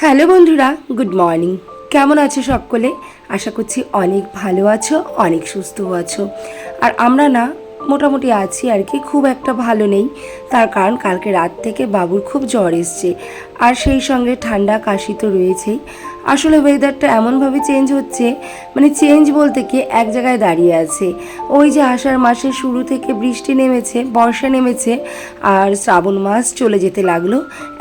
Hello বন্ধুরা, good morning. কেমন আছো সকলে? আশা করছি অনেক ভালো আছো, অনেক সুস্থ আছো। আর আমরা না, মোটামুটি আছি আর কি, খুব একটা ভালো নেই। তার কারণ কালকে রাত থেকে বাবুর খুব জ্বর এসছে। আর সেই সঙ্গে ঠান্ডা কাশি তো রয়েছেই। আসলে ওয়েদারটা এমনভাবে চেঞ্জ হচ্ছে মানে চেঞ্জ বলতে কি এক জায়গায় দাঁড়িয়ে আছে। ওই যে আষাঢ় মাসের শুরু থেকে বৃষ্টি নেমেছে, বর্ষা নেমেছে, আর শ্রাবণ মাস চলে যেতে লাগল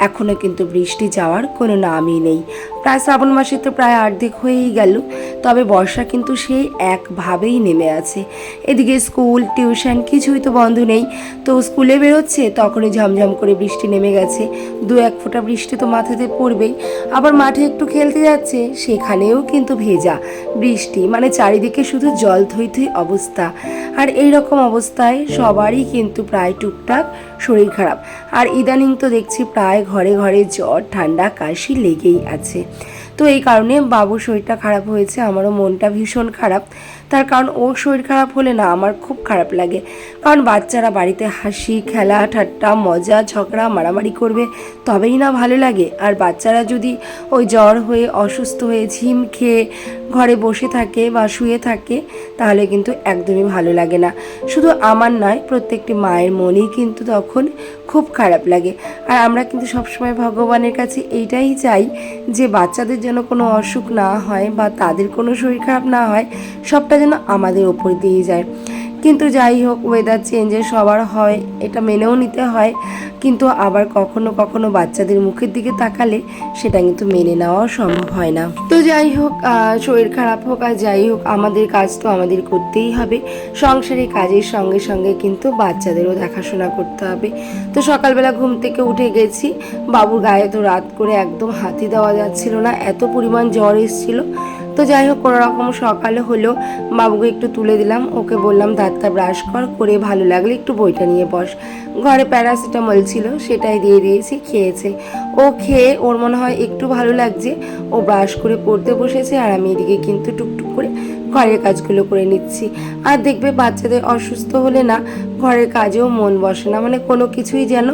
এখনও কিন্তু বৃষ্টি যাওয়ার কোনো নামই নেই। প্রায় শ্রাবণ মাসে তো প্রায় অর্ধেক হয়েই গেল, তবে বর্ষা কিন্তু সেই একভাবেই নেমে আছে। এদিকে স্কুল, টিউশন কিছুই তো বন্ধ নেই, তো স্কুলে বেরোচ্ছে, তখনই ঝমঝম করে বৃষ্টি নেমে গেছে। দু এক ফোঁটা বৃষ্টি তো মাথাতে পড়বেই, আবার মাঠে একটু খেলতে যাচ্ছে সেখানেও কিন্তু ভেজা। বৃষ্টি মানে চারিদিকে শুধু জল থই থই অবস্থা। আর এই রকম অবস্থায় সবারই কিন্তু প্রায় টুকটাক শরীর খারাপ। আর ইদানিং তো দেখছি প্রায় ঘরে ঘরে জ্বর, ঠান্ডা, কাশি লেগেই আছে। তো এই কারণে বাবুর শরীরটা খারাপ হয়েছে, আমারও মনটা ভীষণ খারাপ। তার কারণ ওর শরীর খারাপ হলে না আমার খুব খারাপ লাগে। কারণ বাচ্চারা বাড়িতে হাসি, খেলা, ঠাট্টা, মজা, ঝগড়া, মারামারি করবে, তবেই না ভালো লাগে। আর বাচ্চারা যদি ওই জ্বর হয়ে, অসুস্থ হয়ে, ঝিম খেয়ে ঘরে বসে থাকে বা শুয়ে থাকে, তাহলে কিন্তু একদমই ভালো লাগে না। শুধু আমার নয়, প্রত্যেকটি মায়ের মনেই কিন্তু তখন খুব খারাপ লাগে। আর আমরা কিন্তু সবসময় ভগবানের কাছে এইটাই চাই যে বাচ্চাদের যেন কোনো অসুখ না হয় বা তাদের কোনো শরীর খারাপ না হয়, সবটা যেন আমাদের ওপর দিয়ে যায়। কিন্তু যাই হোক ওয়েদার চেঞ্জে সবার হয়, এটা মেনেও নিতে হয়। কিন্তু আবার কখনো কখনো বাচ্চাদের মুখের দিকে তাকালে সেটা কিন্তু মেনে নেওয়া সম্ভব হয় না। তো যাই হোক শরীর খারাপ হোক আর যাই হোক, আমাদের কাজ তো আমাদের করতেই হবে। সংসারে কাজের সঙ্গে সঙ্গে কিন্তু বাচ্চাদেরও দেখাশোনা করতে হবে। তো সকালবেলা ঘুম থেকে উঠে গেছি, বাবুর গায়ে তো রাত করে একদম হাতি দেওয়া যাচ্ছিল না, এত পরিমাণ জ্বর এসেছিল। তো যাই হোক, কোনো রকম সকালে হলো বাবুকে একটু তুলে দিলাম। ওকে বললাম দাঁতটা ব্রাশ কর, করে ভালো লাগলে একটু বইটা নিয়ে বস। ঘরে প্যারাসিটামল ছিল, সেটাই দিয়ে দিয়েছি, খেয়েছে। ও খেয়ে ওর মনে হয় একটু ভালো লাগছে, ও ব্রাশ করে পড়তে বসেছে, আর আমি এদিকে কিন্তু টুকটুক করে ঘরের কাজগুলো করে নিচ্ছি। আর দেখবে বাচ্চাদের অসুস্থ হলে না, ঘরের কাজেও মন বসে না মানে কোনো কিছুই যেন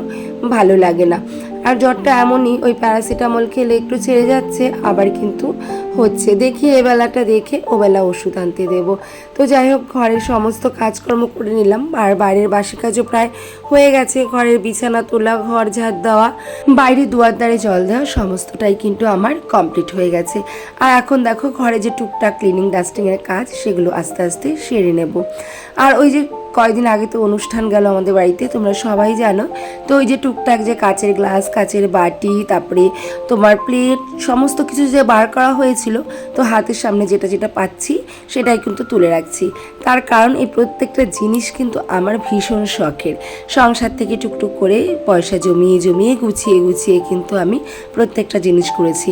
ভালো লাগে না। আর জ্বরটা এমনই, ওই প্যারাসিটামল খেলে একটু ছেড়ে যাচ্ছে, আবার কিন্তু হচ্ছে। দেখি এবেলাটা দেখে ওবেলা ওষুধ আনতে দেব। তো যাই হোক, ঘরের সমস্ত কাজকর্ম করে নিলাম। আর বাইরের বাসি কাজও প্রায় হয়ে গেছে। ঘরের বিছানা, তোলা, ঘর, ঝাড় দেওয়া, বাইরে দুয়ার দ্বারে জল দেওয়া, সমস্তটাই কিন্তু আমার কমপ্লিট হয়ে গেছে। আর এখন দেখো, ঘরে যে টুকটাক ক্লিনিং ডাস্টিংয়ের কাজ, সেগুলো আস্তে আস্তে সেরে নেব। আর ওই যে কয়েকদিন আগে তো অনুষ্ঠান গেল আমাদের বাড়িতে, তোমরা সবাই জানো। তো ওই যে টুকটাক যে কাচের গ্লাস, কাচের বাটি, তারপরে তোমার প্লেট, সমস্ত কিছু যে বার করা হয়েছিল, তো হাতের সামনে যেটা যেটা পাচ্ছি, সেটাই কিন্তু তুলে রাখছি। তার কারণ এই প্রত্যেকটা জিনিস কিন্তু আমার ভীষণ শখের। সংসার থেকে টুকটুক করে পয়সা জমিয়ে জমিয়ে, গুছিয়ে গুছিয়ে কিন্তু আমি প্রত্যেকটা জিনিস করেছি।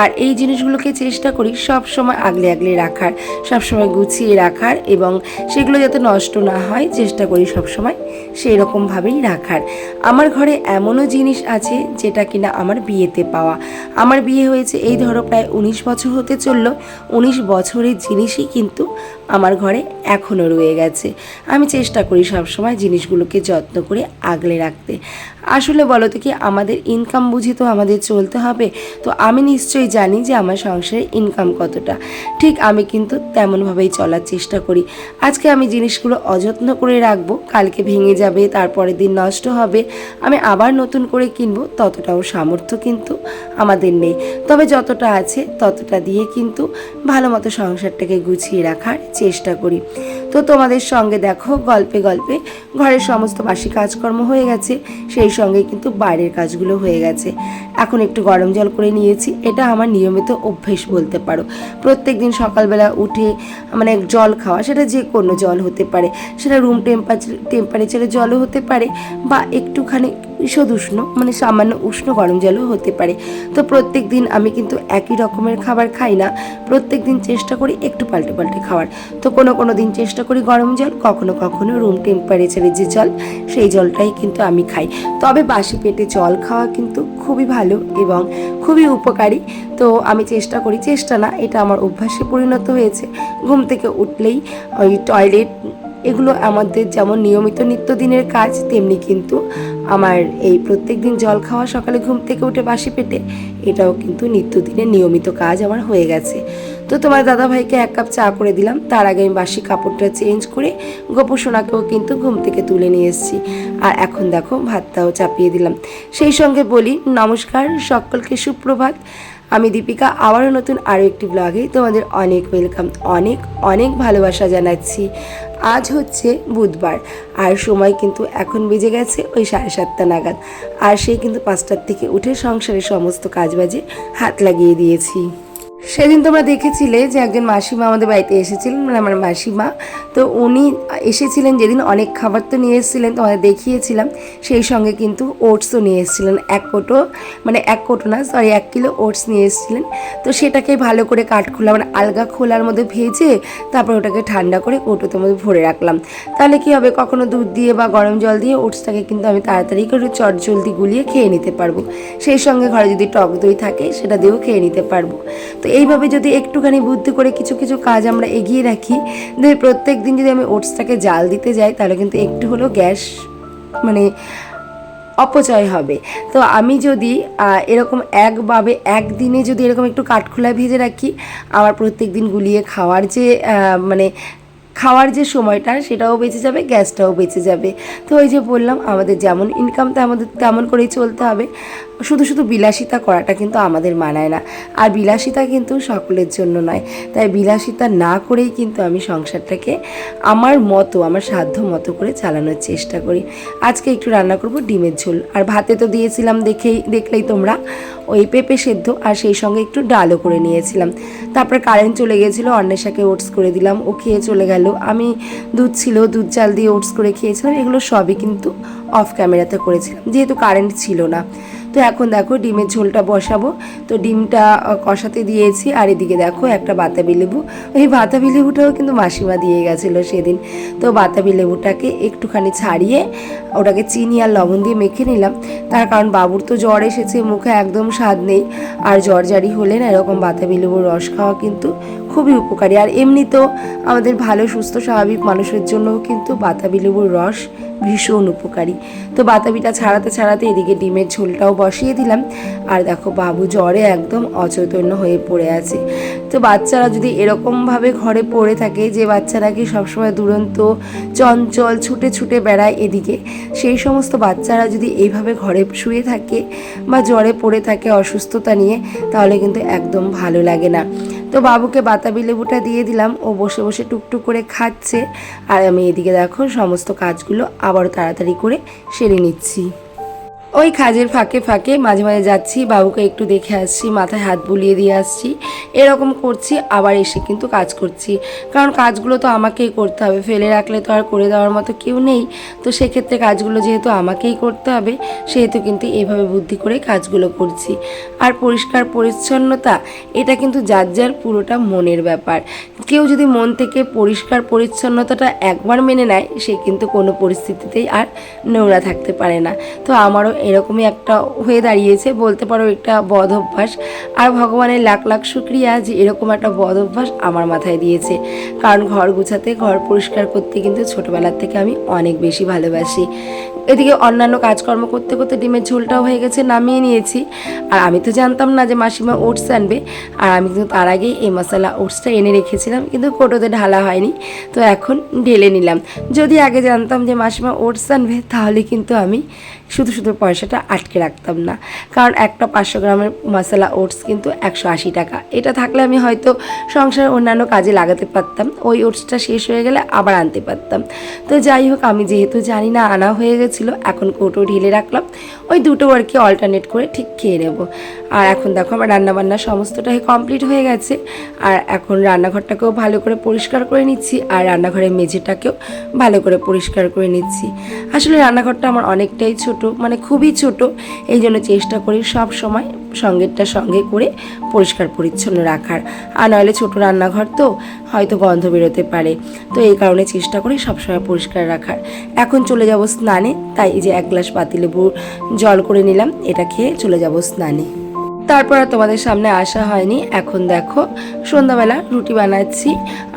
আর এই জিনিসগুলোকে চেষ্টা করি সব সময় আগলে আগলে রাখার সব সময় গুছিয়ে রাখার এবং সেগুলো যাতে নষ্ট না হয় চেষ্টা করি সবসময় সেই রকমভাবেই রাখার। আমার ঘরে এমনও জিনিস আছে যেটা কিনা আমার বিয়েতে পাওয়া। আমার বিয়ে হয়েছে এই ধরো প্রায় উনিশ বছর হতে চলল। উনিশ বছরের জিনিসই কিন্তু আমার ঘরে এখনও রয়ে গেছে। আমি চেষ্টা করি সবসময় জিনিসগুলোকে যত্ন করে আগলে রাখতে। আসলে বলো তো কি, আমাদের ইনকাম বুঝি তো আমাদের চলতে হবে? তো আমি নিশ্চয়ই জানি যে আমার সংসারে ইনকাম কতটা। ঠিক আমি কিন্তু তেমনভাবেই চলার চেষ্টা করি। আজকে আমি জিনিসগুলো অযত্ন করে রাখব, কালকে ভেঙে যাবে, তারপরের দিন নষ্ট হবে, আমি আবার নতুন করে কিনবো, ততটাও সামর্থ্য কিন্তু আমাদের নেই। তবে যতটা আছে ততটা দিয়ে কিন্তু ভালো মতো সংসারটাকে গুছিয়ে রাখার চেষ্টা করি। তো তোমাদের সঙ্গে দেখো, গল্পে গল্পে ঘরের সমস্ত বাসি কাজকর্ম হয়ে গেছে, সেই সঙ্গে কিন্তু বাইরের কাজগুলো হয়ে গেছে। এখন একটু গরম জল করে নিয়েছি। এটা আমার নিয়মিত অভ্যেস বলতে পারো। প্রত্যেক দিন সকালবেলা উঠে মানে জল খাওয়া, সেটা যে কোনো জল হতে পারে। সেটা রুম টেম্পারেচার টেম্পারেচারের জলও হতে পারে বা একটুখানি ঈষদ উষ্ণ মানে সামান্য উষ্ণ গরম জলও হতে পারে। তো প্রত্যেক দিন আমি কিন্তু একই রকমের খাবার খাই না। প্রত্যেক দিন চেষ্টা করি একটু পাল্টে পাল্টে খাওয়ার। তো কোনো কোনো দিন চেষ্টা করি গরম জল, কখনো কখনো রুম টেম্পারেচারের যে জল, সেই জলটাই কিন্তু আমি খাই। তবে বাসি পেটে জল খাওয়া কিন্তু খুবই ভালো এবং খুবই উপকারী। তো আমি চেষ্টা করি, চেষ্টা না, এটা আমার অভ্যাসে পরিণত হয়েছে। ঘুম থেকে উঠলেই ওই টয়লেট এগুলো আমাদের যেমন নিয়মিত নিত্যদিনের কাজ, তেমনি কিন্তু আমার এই প্রত্যেক দিন জল খাওয়া, সকালে ঘুম থেকে উঠে বাসি পেটে, এটাও কিন্তু নিত্যদিনের নিয়মিত কাজ আমার হয়ে গেছে। তো তোমার দাদাভাইকে এক কাপ চা করে দিলাম, তার আগে আমি বাসি কাপড়টা চেঞ্জ করে গোপসোনাকেও কিন্তু ঘুম থেকে তুলে নিয়ে এসেছি। আর এখন দেখো, ভাতটাও চাপিয়ে দিলাম। সেই সঙ্গে বলি, নমস্কার, সকলকে সুপ্রভাত। আমি দীপিকা, আবারও নতুন আরও একটি ব্লগে তোমাদের অনেক ওয়েলকাম অনেক অনেক ভালোবাসা জানাচ্ছি। আজ হচ্ছে বুধবার, আর সময় কিন্তু এখন বেজে গেছে ওই সাড়ে সাতটা নাগাদ। আর সেই কিন্তু পাঁচটার থেকে উঠে সংসারের সমস্ত কাজবাজে হাত লাগিয়ে দিয়েছি। সেদিন তোমরা দেখেছিলে যে একজন মাসিমা আমাদের বাড়িতে এসেছিলেন মানে আমার মাসিমা। তো উনি এসেছিলেন যেদিন অনেক খাবার তো নিয়ে এসেছিলেন তোমাদের দেখিয়েছিলাম। সেই সঙ্গে কিন্তু ওটসও নিয়ে এসেছিলেন, এক কোটো মানে এক কোটো না সরি এক কিলো ওটস নিয়ে এসেছিলেন। তো সেটাকে ভালো করে কাঠ খোলা মানে আলগা খোলার মধ্যে ভেজে তারপর ওটাকে ঠান্ডা করে কৌটোতে মধ্যে ভরে রাখলাম। তাহলে কি হবে, কখনো দুধ দিয়ে বা গরম জল দিয়ে ওটসটাকে কিন্তু আমি তাড়াতাড়ি করে চট জলদি গুলিয়ে খেয়ে নিতে পারব। সেই সঙ্গে ঘরে যদি টক দই থাকে, সেটা দিয়েও খেয়ে নিতে পারব। তো এইভাবে যদি একটুখানি বুদ্ধি করে কিছু কিছু কাজ আমরা এগিয়ে রাখি প্রত্যেক দিন যদি আমি ওটসটাকে জাল দিতে যাই, তাহলে কিন্তু একটু হলেও গ্যাস মানে অপচয় হবে। তো আমি যদি এরকম একভাবে একদিনে যদি এরকম একটু কাঠখোলায় ভেজে রাখি, আমার প্রত্যেক দিন গুলিয়ে খাওয়ার যে মানে খাওয়ার যে সময়টা, সেটাও বেঁচে যাবে, গ্যাসটাও বেঁচে যাবে। তো ওই যে বললাম, আমাদের যেমন ইনকামটা আমাদের তেমন করেই চলতে হবে। শুধু শুধু বিলাসিতা করাটা কিন্তু আমাদের মানায় না। আর বিলাসিতা কিন্তু সকলের জন্য নয়। তাই বিলাসিতা না করেই কিন্তু আমি সংসারটাকে আমার মতো, আমার সাধ্য মতো করে চালানোর চেষ্টা করি। আজকে একটু রান্না করব, ডিমের ঝোল। আর ভাতে তো দিয়েছিলাম দেখেই, দেখলেই তোমরা। ওই পেঁপে সেদ্ধ আর সেই সঙ্গে একটু ডালও করে নিয়েছিলাম। তারপরে কারেন্ট চলে গিয়েছিল অন্বেষাকে ওটস করে দিলাম, ও খেয়ে চলে গেল। আমি দুধ ছিল, দুধ চাল দিয়ে ওটস করে খেয়েছিলাম, এগুলো সবই কিন্তু অফ ক্যামেরাতে করেছিলাম, যেহেতু কারেন্ট ছিল না। তো এখন দেখো ডিমের ঝোলটা বসাবো। তো ডিমটা কষাতে দিয়েছি, আর এদিকে দেখো একটা বাতাবি লেবু। ওই বাতাবি লেবুটাও কিন্তু মাসিমা দিয়ে গেছিল সেদিন। তো বাতাবি লেবুটাকে একটুখানি ছাড়িয়ে ওটাকে চিনি আর লবণ দিয়ে মেখে নিলাম। তার কারণ বাবুর তো জ্বর এসেছে, মুখে একদম স্বাদ নেই। আর জ্বর জারি হলে না এরকম বাতাবি লেবুর রস খাওয়া কিন্তু খুবই উপকারী। আর এমনিতেও আমাদের ভালো, সুস্থ, স্বাভাবিক মানুষের জন্যও কিন্তু বাতাবি লেবুর রস ভীষণ উপকারী। তো বাতাবিটা ছাড়াতে ছাড়াতে এদিকে ডিমের ঝোলটাও বসিয়ে দিলাম। আর দেখো বাবু জ্বরে একদম অচৈতন্য হয়ে পড়ে আছে। তো বাচ্চারা যদি এরকমভাবে ঘরে পড়ে থাকে, যে বাচ্চারা কি সবসময় দুরন্ত, চঞ্চল, ছুটে ছুটে বেড়ায় এদিকে, সেই সমস্ত বাচ্চারা যদি এইভাবে ঘরে শুয়ে থাকে বা জ্বরে পড়ে থাকে অসুস্থতা নিয়ে, তাহলে কিন্তু একদম ভালো লাগে না। তো বাবুকে বাতাবি লেবুটা দিয়ে দিলাম। ও বসে বসে টুকটুক করে খাচ্ছে। আর আমি এদিকে দেখো, সমস্ত কাজগুলো আবার তাড়াতাড়ি করে সেরে নিচ্ছি। ওই কাজের ফাঁকে ফাঁকে মাঝে মাঝে যাচ্ছি, বাবুকে একটু দেখে আসছি, মাথায় হাত বুলিয়ে দিয়ে আসছি। এরকম করছি, আবার এসে কিন্তু কাজ করছি। কারণ কাজগুলো তো আমাকেই করতে হবে, ফেলে রাখলে তো আর করে দেওয়ার মতো কেউ নেই। তো সেক্ষেত্রে কাজগুলো যেহেতু আমাকেই করতে হবে, সেহেতু কিন্তু এভাবে বুদ্ধি করে কাজগুলো করছি। আর পরিষ্কার পরিচ্ছন্নতা, এটা কিন্তু যার যার পুরোটা মনের ব্যাপার। কেউ যদি মন থেকে পরিষ্কার পরিচ্ছন্নতাটা একবার মেনে নেয়, সে কিন্তু কোনো পরিস্থিতিতেই আর নোংরা থাকতে পারে না। তো আমারও এরকমই একটা হয়ে দাঁড়িয়েছে। বলতে পারো একটা বদ অভ্যাস। আর ভগবানের লাখ লাখ শুক্রিয়া যে এরকম একটা বদ অভ্যাস আমার মাথায় দিয়েছে। কারণ ঘর গুছাতে, ঘর পরিষ্কার করতে কিন্তু ছোটোবেলার থেকে আমি অনেক বেশি ভালোবাসি। এদিকে অন্যান্য কাজকর্ম করতে করতে ডিমের ঝোলটাও হয়ে গেছে, নামিয়ে নিয়েছি। আর আমি তো জানতাম না যে মাসিমা ওটস আনবে। আর আমি কিন্তু তার আগেই এই মশলা ওটসটা এনে রেখেছিলাম, কিন্তু কোটোতে ঢালা হয়নি। তো এখন ঢেলে নিলাম। যদি আগে জানতাম যে মাসিমা ওটস আনবে, তাহলে কিন্তু আমি শুধু শুধু পয়সাটা আটকে রাখতাম না। কারণ একটা পাঁচশো গ্রামের মশলা ওটস কিন্তু একশো আশি টাকা। এটা থাকলে আমি হয়তো সংসারের অন্যান্য কাজে লাগাতে পারতাম। ওই ওটসটা শেষ হয়ে গেলে আবার আনতে পারতাম। তো যাই হোক, আমি যেহেতু জানি না আনা হয়ে গেছিল এখন কৌটো ঢেলে রাখলাম। ওই দুটো আর কি অল্টারনেট করে ঠিক খেয়ে নেব। আর এখন দেখো আমার রান্নাবান্না সমস্তটাই কমপ্লিট হয়ে গেছে। আর এখন রান্নাঘরটাকেও ভালো করে পরিষ্কার করে নিচ্ছি, আর রান্নাঘরের মেঝেটাকেও ভালো করে পরিষ্কার করে নিচ্ছি। আসলে রান্নাঘরটা আমার অনেকটাই ছোট মানে খুবই ছোট এই জন্য চেষ্টা করি সব সময় সঙ্গেরটা সঙ্গে করে পরিষ্কার পরিচ্ছন্ন রাখার। আর নইলে ছোটো রান্নাঘর তো হয়তো গন্ধ বেরোতে পারে। তো এই কারণে চেষ্টা করি সবসময় পরিষ্কার রাখার। এখন চলে যাব স্নানে। তাই যে এক গ্লাস পাতিলেবু জল করে নিলাম। এটা খেয়ে চলে যাব স্নানে। তারপর আর তোমাদের সামনে আসা হয়নি। এখন দেখো, সন্ধ্যাবেলা রুটি বানাচ্ছি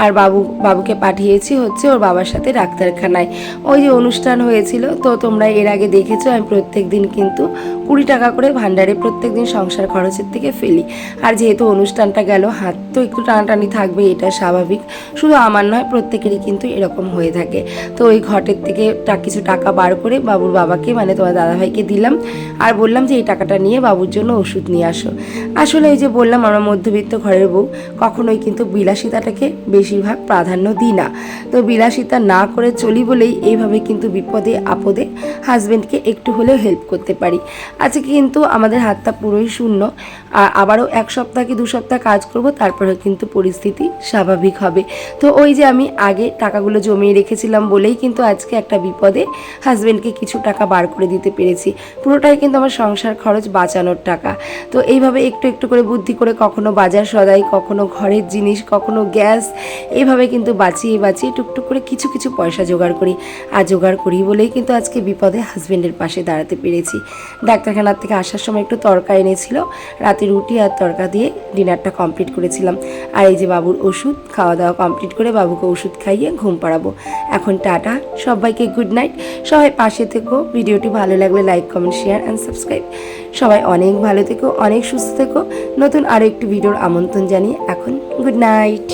আর বাবু, বাবুকে পাঠিয়েছি হচ্ছে ওর বাবার সাথে ডাক্তারখানায়। ওই যে অনুষ্ঠান হয়েছিল, তো তোমরা এর আগে দেখেছ, আমি প্রত্যেক দিন কিন্তু কুড়ি টাকা করে ভান্ডারে প্রত্যেক দিন সংসার খরচের থেকে ফেলি। আর যেহেতু অনুষ্ঠানটা গেল, হাত তো একটু টানাটানি থাকবে, এটা স্বাভাবিক। শুধু আমার নয়, প্রত্যেকেরই কিন্তু এরকম হয়ে থাকে। তো ওই ঘটের থেকে কিছু টাকা বার করে বাবুর বাবাকে মানে তোমার দাদাভাইকে দিলাম। আর বললাম যে এই টাকাটা নিয়ে বাবুর জন্য ওষুধ নিয়ে আসো। আসলে এই যে বললাম, আমরা মধ্যবিত্ত ঘরের বউ, কখনোই কিন্তু বিলাসিতাটাকে বেশিরভাগ প্রাধান্য দিই না। তো বিলাসিতা না করে চলি বলেই এইভাবে কিন্তু বিপদে, আপদে হাজব্যান্ডকে একটু হলেও হেল্প করতে পারি। আজকে কিন্তু আমাদের হাতটা পুরোই শূন্য। আর আবারও এক সপ্তাহ কি দু সপ্তাহ কাজ করব তারপরে কিন্তু পরিস্থিতি স্বাভাবিক হবে। তো ওই যে আমি আগে টাকাগুলো জমিয়ে রেখেছিলাম বলেই কিন্তু আজকে একটা বিপদে হাজব্যান্ডকে কিছু টাকা বার করে দিতে পেরেছি। পুরোটাই কিন্তু আমার সংসার খরচ বাঁচানোর টাকা। তো এইভাবে একটু একটু করে বুদ্ধি করে কখনো বাজার সদাই, কখনো ঘরের জিনিস, কখনো গ্যাস, এইভাবে কিন্তু বাঁচিয়ে বাঁচিয়ে টুকটুক করে কিছু কিছু পয়সা জোগাড় করি। আর জোগাড় করি বলেই কিন্তু আজকে বিপদে হাজব্যান্ডের পাশে দাঁড়াতে পেরেছি। ডাক্তারখানার থেকে আসার সময় একটু তরকা এনেছিল, রাতে রুটি আর তরকা দিয়ে ডিনারটা কমপ্লিট করেছিলাম। আর এই যে বাবুর ওষুধ খাওয়া দাওয়া কমপ্লিট করে বাবুকে ওষুধ খাইয়ে ঘুম পাড়াবো। এখন টাটা, সবাইকে গুড নাইট সবাই পাশে থেকো, ভিডিওটি ভালো লাগলে like comment share and subscribe সবাই অনেক ভালো থেকো, অনেক সুস্থ থেকো। নতুন আরও একটি ভিডিওর আমন্ত্রণ জানিয়ে এখন গুড নাইট